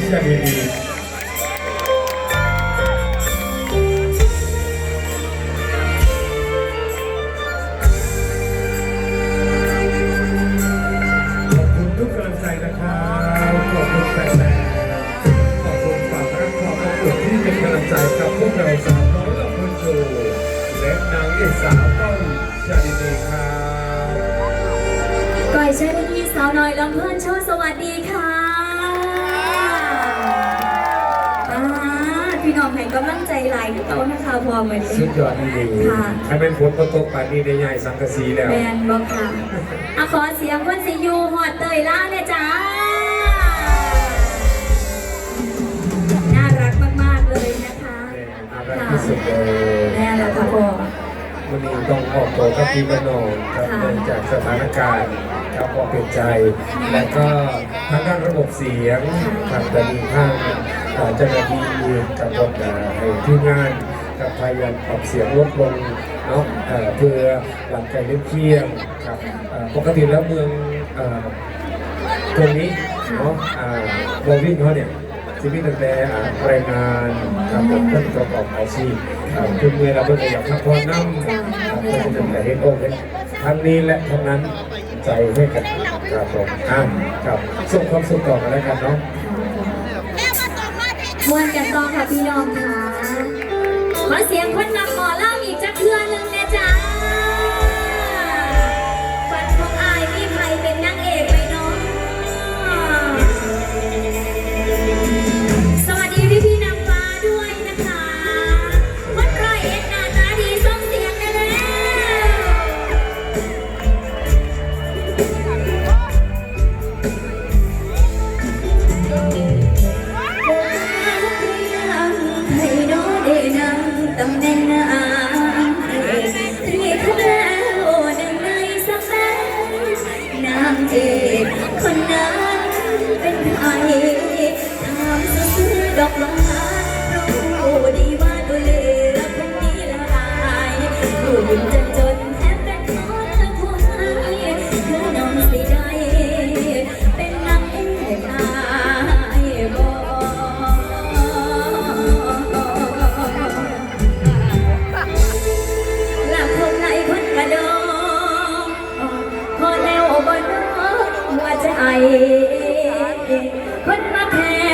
ที่จะดีเราสาวน้อยลำพูนโชว์และนางเอกสาวก้อยชาลินีค่ะก้อยชาลินีสาวน้อยลำพูนโชว์สวัสดีค่ะ องให้กำลังใจหลายเขานะคะพอเหมือนสุดยอดดีค่ะถ้าเป็นฝนตกป่านนี้ได้ใหญ่สังกะสีแล้ว แมนบอกค่ะอะขอเสียงคนสิอยูหอดเตยล่าเนี่ยจ้า น่ารักมากๆเลยนะคะน่ารักที่สุดเลย แน่แล้วค่ะพ่อวันนี้ต้องออกตัวกับพี่กนองครับค่ะเนื่องจากสถานการณ์ครับพอเป็นใจ และก็ทางด้านระบบเสียงทางตอนนี้ทาง เอ่อเจ้าหน้าที่กับรถให้ที่งานกับพยายามปรับเสียงลดลงเนาะเอ่อเพื่อหลังไกลเล่นเที่ยงครับปกติแล้วเมืองตรงนี้เนาะอ่าโบวิ่งเขาเนี่ยชีวิตตั้งแต่แรงงานกับผมเพิ่อนประกอบอาชีพอ่าคือเมื่อเราเพิ่นก็อยากพักผ่อนน้ำครับเพิ่นจะแต่เห็นโอ้เห็นทั้งนี้และทั้งนั้นใจให้กันครับผมอ่าครับส่งความสุขต่อกันแล้วกันเนาะ มวนกันต่อค่ะพี่น้องค่ะขอเสียงคนนำหมอเล่า ใจคนมาแทน